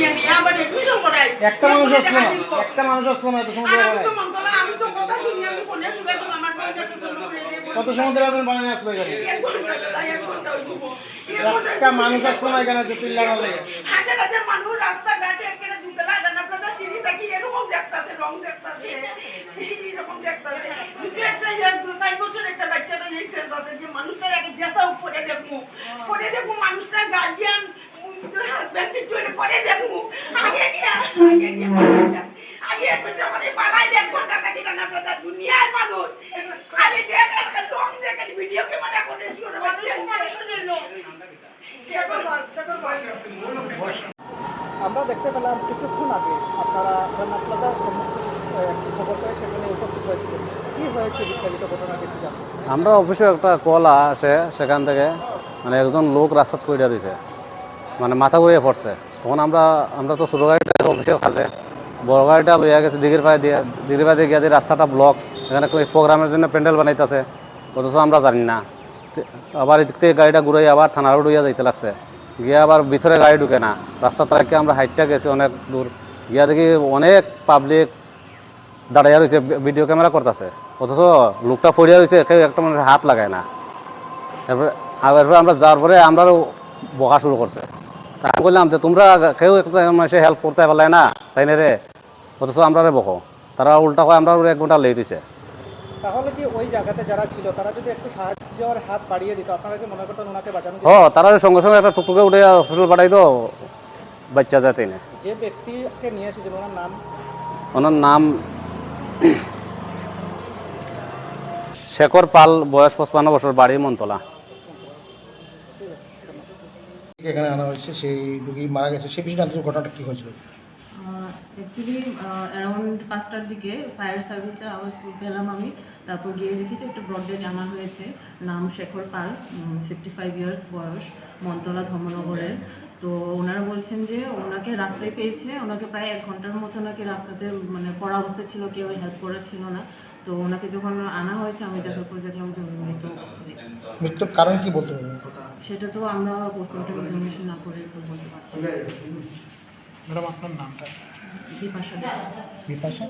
একটা মানুষ আসলো না। একটা মানুষ আসলো না এত সময় কত সময় ধরে আপনি বানায় আসলো এখানে একটা মানুষ আসলো না এখানে যে চিল্লানোর লেগে হাজার হাজার মানুষ রাস্তাঘাটে এখানে জুতে লাগান আপনারা সিঁড়ি থাকি এরকম দেখতাছে রং দেখতাছে এইরকম দেখতাছে। শুধু একটা ইয়ে দু চার বছর একটা বাচ্চা রয়েছে যে মানুষটার আগে জেসা উপরে দেখব পরে দেখব মানুষটার গার্জিয়ান হাজব্যান্ড চলে পরে দেখব। আগে গিয়া আগে গিয়া আগে একটা পালাই এক ঘণ্টা থাকি না আপনারা দুনিয়ার মানুষ। খালি দেখেন রং দেখেন ভিডিও ক্যামেরা করে শুনে বাচ্চা মানুষের লোক আমরা দেখতে পেলাম কিছুক্ষণ আগে আপনারা রান্না প্লাজার সম্মুখে আহ, একটি খবর পেয়ে সেখানে উপস্থিত হয়েছিলেন। কি হয়েছে বিস্তারিত ঘটনাটি আমরা অফিসে একটা কল আসে সেখান থেকে। মানে একজন লোক রাস্তাত করে দিয়েছে মানে মাথা ঘুরিয়ে পড়ছে। তখন আমরা আমরা তো ছোটো গাড়িটা অফিসের কাছে বড় গাড়িটা লইয়া গেছে দিঘির পায়ে দিয়ে। দিঘির পায়ে গিয়ে দিয়ে রাস্তাটা ব্লক এখানে প্রোগ্রামের জন্য প্যান্ডেল বানাইতেছে। অথচ আমরা জানি না। আবার এদিক থেকে গাড়িটা ঘুরাই আবার থানার উড়িয়া যাইতে লাগছে। গিয়ে আবার ভিতরে গাড়ি ঢুকে না। রাস্তা তারাকে আমরা হাইটটা গেছি অনেক দূর। গিয়া দেখি অনেক পাবলিক দাঁড়াইয়া রয়েছে ভিডিও ক্যামেরা করতেছে। অথচ লোকটা পড়িয়া রয়েছে কেউ একটা মানুষের হাত লাগায় না। এরপরে এরপরে আমরা যাওয়ার পরে আমরাও বকা শুরু করছে। তা আমি বললাম যে তোমরা কেউ একটা হেল্প করতে পারলে না তাই না রে? অথচ আমরা রে বকো। তারা উল্টা কয় আমরা এক ঘণ্টা লেট হয়েছে তাহলে কি ওই জায়গাতে যারা ছিল তারা যদি একটু সাহায্যের হাত বাড়িয়ে দিত আপনারা কি মনে করতেন ওনাকে বাঁচানো যেত? হ তারা সঙ্গে সঙ্গে একটা টুকটুকে উঠে হসপিটাল পাঠাই তো বাচ্চা যায় তাই না যে ব্যক্তিকে নিয়ে এসেছিল ওনার নাম? ওনার নাম শেখর পাল বয়স পঁচপান্ন বছর বাড়ি মন্তলা এখানে আনা হয়েছে সেই রুগী মারা গেছে সে বিষয়ে জানতে ঘটনাটা কী হয়েছিল। অ্যাকচুয়ালি অ্যারাউন্ড পাঁচটার দিকে ফায়ার সার্ভিসে আওয়াজ পেলাম আমি। তারপর গিয়ে দেখি যে একটা ব্রডডেড আনা হয়েছে নাম Shekhar Pal fifty five years বয়স মন্তলা ধর্মনগরের। তো ওনারা বলছেন যে ওনাকে রাস্তায় পেয়েছে ওনাকে প্রায় এক ঘণ্টার মতো নাকি রাস্তাতে মানে পড়া অবস্থা ছিল কেউ হেল্প করা ছিল না। তো ওনাকে যখন আনা হয়েছে আমি দেখার পর দেখলাম যে মৃত অবস্থায়। মৃত্যুর কারণ কি বলতে পারবেন? সেটা তো আমরা পোস্টমর্টম এক্সামিনেশন না করে বলতে পারছি। ম্যাডাম আপনার নামটা? বিপাশা। বিপাশা?